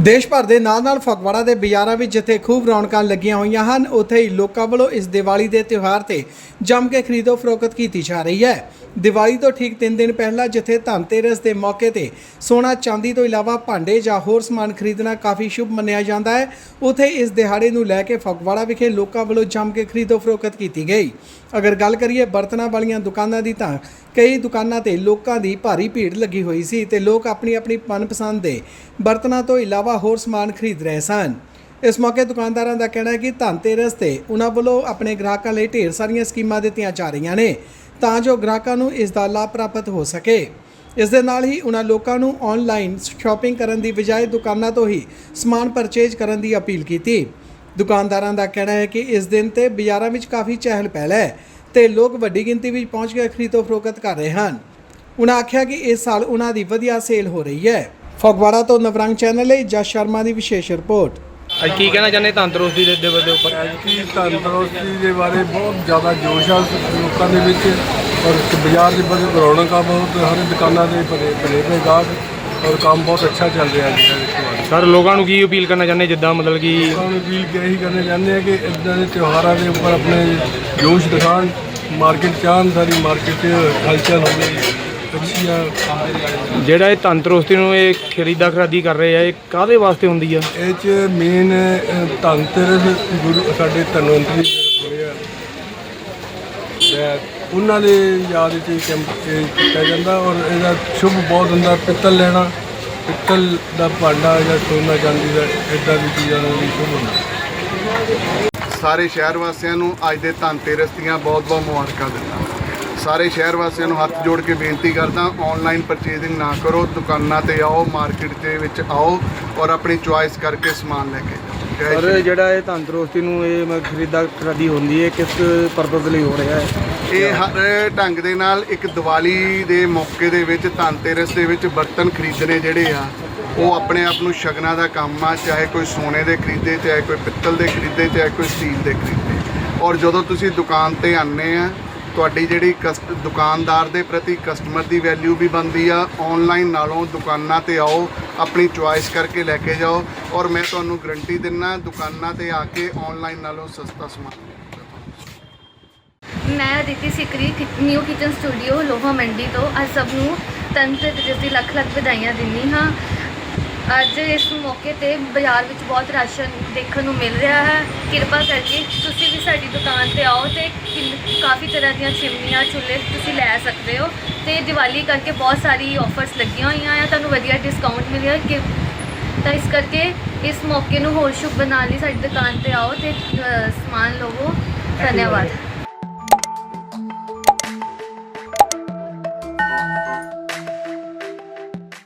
ਦੇਸ਼ ਭਰ ਦੇ ਨਾਲ-ਨਾਲ ਫਗਵਾੜਾ ਦੇ ਬਾਜ਼ਾਰਾਂ ਵਿੱਚ ਜਿੱਥੇ ਖੂਬ ਰੌਣਕਾਂ ਲੱਗੀਆਂ ਹੋਈਆਂ ਹਨ, ਉੱਥੇ ਹੀ ਲੋਕਾਂ ਵੱਲੋਂ ਇਸ ਦੀਵਾਲੀ ਦੇ ਤਿਉਹਾਰ ਤੇ ਜੰਮ ਕੇ ਖਰੀਦੋ ਫਰੋਖਤ ਕੀਤੀ ਜਾ ਰਹੀ ਹੈ। ਦੀਵਾਲੀ ਤੋਂ ਠੀਕ 3 ਦਿਨ ਪਹਿਲਾਂ ਜਿੱਥੇ ਧਨਤੇਰਸ ਦੇ ਮੌਕੇ ਤੇ ਸੋਨਾ ਚਾਂਦੀ ਤੋਂ ਇਲਾਵਾ ਭਾਂਡੇ ਜਾਂ ਹੋਰ ਸਮਾਨ ਖਰੀਦਣਾ ਕਾਫੀ ਸ਼ੁਭ ਮੰਨਿਆ ਜਾਂਦਾ ਹੈ, ਉੱਥੇ ਇਸ ਦਿਹਾੜੇ ਨੂੰ ਲੈ ਕੇ ਫਗਵਾੜਾ ਵਿਖੇ ਲੋਕਾਂ ਵੱਲੋਂ ਜੰਮ ਕੇ ਖਰੀਦੋ ਫਰੋਖਤ ਕੀਤੀ ਗਈ। ਅਗਰ ਗੱਲ ਕਰੀਏ ਬਰਤਨਾਂ ਵਾਲੀਆਂ ਦੁਕਾਨਾਂ ਦੀ ਤਾਂ ਕਈ ਦੁਕਾਨਾਂ ਤੇ ਲੋਕਾਂ ਦੀ ਭਾਰੀ ਭੀੜ ਲੱਗੀ ਹੋਈ ਸੀ ਤੇ ਲੋਕ ਆਪਣੀ ਆਪਣੀ ਮਨਪਸੰਦ ਦੇ ਬਰਤਨਾਂ ਤੋਂ ਇਲਾਵਾ ਹੋਰ ਸਮਾਨ ਖਰੀਦ ਰਹੇ ਸਨ। ਇਸ ਮੌਕੇ ਦੁਕਾਨਦਾਰਾਂ ਦਾ ਕਹਿਣਾ ਹੈ ਕਿ ਧਨਤੇਰਸ ਤੇ ਉਹਨਾਂ ਵੱਲੋਂ ਆਪਣੇ ਗ੍ਰਾਹਕਾਂ ਲਈ ਢੇਰ ਸਾਰੀਆਂ ਸਕੀਮਾਂ ਦਿੱਤੀਆਂ ਜਾ ਰਹੀਆਂ ਨੇ। ਤਾਂ ਜੋ ਗ੍ਰਾਹਕਾਂ ਨੂੰ ਇਸ ਦਾ ਲਾਭ ਪ੍ਰਾਪਤ ਹੋ ਸਕੇ। ਇਸ ਦੇ ਨਾਲ ਹੀ ਉਹਨਾਂ ਲੋਕਾਂ ਨੂੰ ਆਨਲਾਈਨ ਸ਼ਾਪਿੰਗ ਕਰਨ ਦੀ ਬਜਾਏ ਦੁਕਾਨਾਂ ਤੋਂ ਹੀ ਸਮਾਨ ਪਰਚੇਜ ਕਰਨ ਦੀ ਅਪੀਲ ਕੀਤੀ। ਦੁਕਾਨਦਾਰਾਂ ਦਾ ਕਹਿਣਾ ਹੈ ਕਿ ਇਸ ਦਿਨ ਤੇ ਬਾਜ਼ਾਰਾਂ ਵਿੱਚ ਕਾਫੀ ਚਹਿਲ ਪਹਿਲ ਹੈ ਤੇ ਲੋਕ ਵੱਡੀ ਗਿਣਤੀ ਵਿੱਚ ਪਹੁੰਚ ਕੇ ਖਰੀਦੋ ਫਰੋਖਤ ਕਰ ਰਹੇ ਹਨ। ਉਹਨਾਂ ਆਖਿਆ ਕਿ ਇਸ ਸਾਲ ਉਹਨਾਂ ਦੀ ਵਧੀਆ ਸੇਲ ਹੋ ਰਹੀ ਹੈ। ਫਗਵਾੜਾ ਤੋਂ ਨਵਰੰਗ ਚੈਨਲ ਲਈ ਜਸ ਸ਼ਰਮਾ ਦੀ ਵਿਸ਼ੇਸ਼ ਰਿਪੋਰਟ। ਅੱਜ ਕੀ ਕਹਿਣਾ ਚਾਹੁੰਦੇ ਤੰਦਰੁਸਤੀ ਦੇ ਦਿਵਸ ਦੇ ਉੱਪਰ? ਐਤਕੀ ਤੰਦਰੁਸਤੀ ਦੇ ਬਾਰੇ ਬਹੁਤ ਜ਼ਿਆਦਾ ਜੋਸ਼ ਆ ਲੋਕਾਂ ਦੇ ਵਿੱਚ। ਔਰ ਬਾਜ਼ਾਰ ਦੇ ਬੜੇ ਰੌਣਕਾਂ ਬਹੁਤ ਹਰ ਦੁਕਾਨਾਂ ਦੇ ਭਰੇ ਭਰੇ ਪਏ ਗਾਹਕ। ਔਰ ਕੰਮ ਬਹੁਤ ਅੱਛਾ ਚੱਲ ਰਿਹਾ ਜੀ। ਇਸ ਵਾਰ ਸਰ ਲੋਕਾਂ ਨੂੰ ਕੀ ਅਪੀਲ ਕਰਨਾ ਚਾਹੁੰਦੇ? ਜਿੱਦਾਂ ਮਤਲਬ ਕਿ ਲੋਕਾਂ ਨੂੰ ਅਪੀਲ ਕਿ ਇਹੀ ਕਰਨੇ ਚਾਹੁੰਦੇ ਆ ਕਿ ਇਦਾਂ ਦੇ ਤਿਉਹਾਰਾਂ ਦੇ ਉੱਪਰ ਆਪਣੇ ਜੋਸ਼ ਦਿਖਾਣ ਮਾਰਕੀਟ ਚਾਹਨ ਸਾਰੀ ਮਾਰਕੀਟ 'ਚ ਹਲਚਲ ਹੋਵੇ। ਜਿਹੜਾ ਇਹ ਤੰਦਰੁਸਤੀ ਨੂੰ ਇਹ ਖਰੀਦਾ ਖਰਾਦੀ ਕਰ ਰਹੇ ਆ ਇਹ ਕਾਹਦੇ ਵਾਸਤੇ ਹੁੰਦੀ ਆ? ਇਹ 'ਚ ਮੇਨ ਧਨਤੇਰਸ ਗੁਰੂ ਸਾਡੇ ਧਨਵੰਤਰੀ ਜੀ ਹੋਏ ਆ। ਤੇ ਉਹਨਾਂ ਦੇ ਯਾਦ ਵਿੱਚ ਇਹ ਕੈਂਪ ਇਹ ਕੀਤਾ ਜਾਂਦਾ ਔਰ ਇਹਦਾ ਸ਼ੁਭ ਬਹੁਤ ਹੁੰਦਾ ਪਿੱਤਲ ਲੈਣਾ ਪਿੱਤਲ ਦਾ ਭਾਂਡਾ ਜਾਂ ਸੋਨਾ ਚਾਂਦੀ ਦਾ ਇਦਾਂ ਦੀ ਚੀਜ਼ਾਂ ਨੂੰ ਵੀ ਸ਼ੁਭ ਹੁੰਦਾ। ਸਾਰੇ ਸ਼ਹਿਰ ਵਾਸੀਆਂ ਨੂੰ ਅੱਜ ਦੇ ਧਨਤੇਰਸ ਦੀਆਂ ਬਹੁਤ-ਬਹੁਤ ਮੁਬਾਰਕਾਂ ਦਿੰਦਾ। ਸਾਰੇ ਸ਼ਹਿਰ ਵਾਸੀਆਂ ਨੂੰ ਹੱਥ ਜੋੜ ਕੇ ਬੇਨਤੀ ਕਰਦਾ ਆਨਲਾਈਨ ਪਰਚੇਜ਼ਿੰਗ ਨਾ ਕਰੋ ਦੁਕਾਨਾਂ ਤੇ ਆਓ ਮਾਰਕੀਟ ਦੇ ਵਿੱਚ ਆਓ ਔਰ ਆਪਣੀ ਚੁਆਇਸ ਕਰਕੇ ਸਮਾਨ ਲੈ ਕੇ ਜਾਓ। ਸਰ ਜਿਹੜਾ ਇਹ ਤੰਦਰੁਸਤੀ ਨੂੰ ਇਹ ਖਰੀਦਾ ਖਰਾਦੀ ਹੁੰਦੀ ਹੈ ਕਿਸ ਪਰਪਸ ਲਈ ਹੋ ਰਿਹਾ ਹੈ? ਇਹ ਹਰ ਢੰਗ ਦੇ ਨਾਲ ਇੱਕ ਦੀਵਾਲੀ ਦੇ ਮੌਕੇ ਦੇ ਵਿੱਚ ਧਨਤੇਰਸ ਦੇ ਵਿੱਚ ਬਰਤਨ ਖਰੀਦਣੇ ਜਿਹੜੇ ਆ ਉਹ ਆਪਣੇ ਆਪ ਨੂੰ ਸ਼ਗਨਾਂ ਦਾ ਕੰਮ ਆ ਚਾਹੇ ਕੋਈ ਸੋਨੇ ਦੇ ਖਰੀਦੇ ਚਾਹੇ ਕੋਈ ਪਿੱਤਲ ਦੇ ਖਰੀਦੇ ਚਾਹੇ ਕੋਈ ਸਟੀਲ ਦੇ ਖਰੀਦੇ। ਔਰ ਜਦੋਂ ਤੁਸੀਂ ਦੁਕਾਨ ਤੇ ਆਉਂਦੇ ਆ ਤੁਹਾਡੀ ਜਿਹੜੀ ਕਸਟ, ਦੁਕਾਨਦਾਰ ਦੇ ਪ੍ਰਤੀ ਕਸਟਮਰ ਦੀ ਵੈਲਿਊ ਵੀ ਬਣਦੀ ਆ ਆਨਲਾਈਨ ਨਾਲੋਂ ਦੁਕਾਨਾਂ ਤੇ ਆਓ, ਆਪਣੀ ਚੁਆਇਸ ਕਰਕੇ ਲੈ ਕੇ ਜਾਓ, ਔਰ ਮੈਂ ਤੁਹਾਨੂੰ ਗਰੰਟੀ ਦਿੰਨਾ, ਦੁਕਾਨਾਂ ਤੇ ਆ ਕੇ ਆਨਲਾਈਨ ਨਾਲੋਂ ਸਸਤਾ ਸਮਾਨ ਮੈਂ Aditi Sikri new kitchen studio Loha Mandi ਤੋਂ। ਅੱਜ ਸਭ ਨੂੰ ਤੰਤਰ ਦਿਵਸ ਦੀ ਲੱਖ ਲੱਖ ਵਧਾਈਆਂ ਦਿੰਦੀ ਹਾਂ। ਅੱਜ ਇਸ ਮੌਕੇ ਤੇ ਬਾਜ਼ਾਰ ਵਿੱਚ ਬਹੁਤ ਰਾਸ਼ਨ ਦੇਖਣ ਨੂੰ ਮਿਲ ਰਿਹਾ ਹੈ। ਕਿਰਪਾ ਕਰਕੇ ਤੁਸੀਂ ਵੀ ਸਾਡੀ ਦੁਕਾਨ ਤੇ ਆਓ ਤੇ ਕਿੰਨ- ਕਾਫੀ ਤਰ੍ਹਾਂ ਦੀਆਂ ਚਿਮਨੀਆਂ ਚੁੱਲ੍ਹੇ ਤੁਸੀਂ ਲੈ ਸਕਦੇ ਹੋ ਤੇ ਦੀਵਾਲੀ ਕਰਕੇ ਬਹੁਤ ਸਾਰੀ ਆਫਰਸ ਲੱਗੀਆਂ ਹੋਈਆਂ ਆ। ਤੁਹਾਨੂੰ ਵਧੀਆ ਡਿਸਕਾਊਂਟ ਮਿਲਿਆ ਕਿ ਤਾਂ ਇਸ ਕਰਕੇ ਇਸ ਮੌਕੇ ਨੂੰ ਹੋਰ ਸ਼ੁਭ ਬਣਾਉਣ ਲਈ ਸਾਡੀ ਦੁਕਾਨ ਤੇ ਆਓ ਤੇ ਅ, ਸਮਾਨ ਲਵੋ। ਧੰਨਵਾਦ।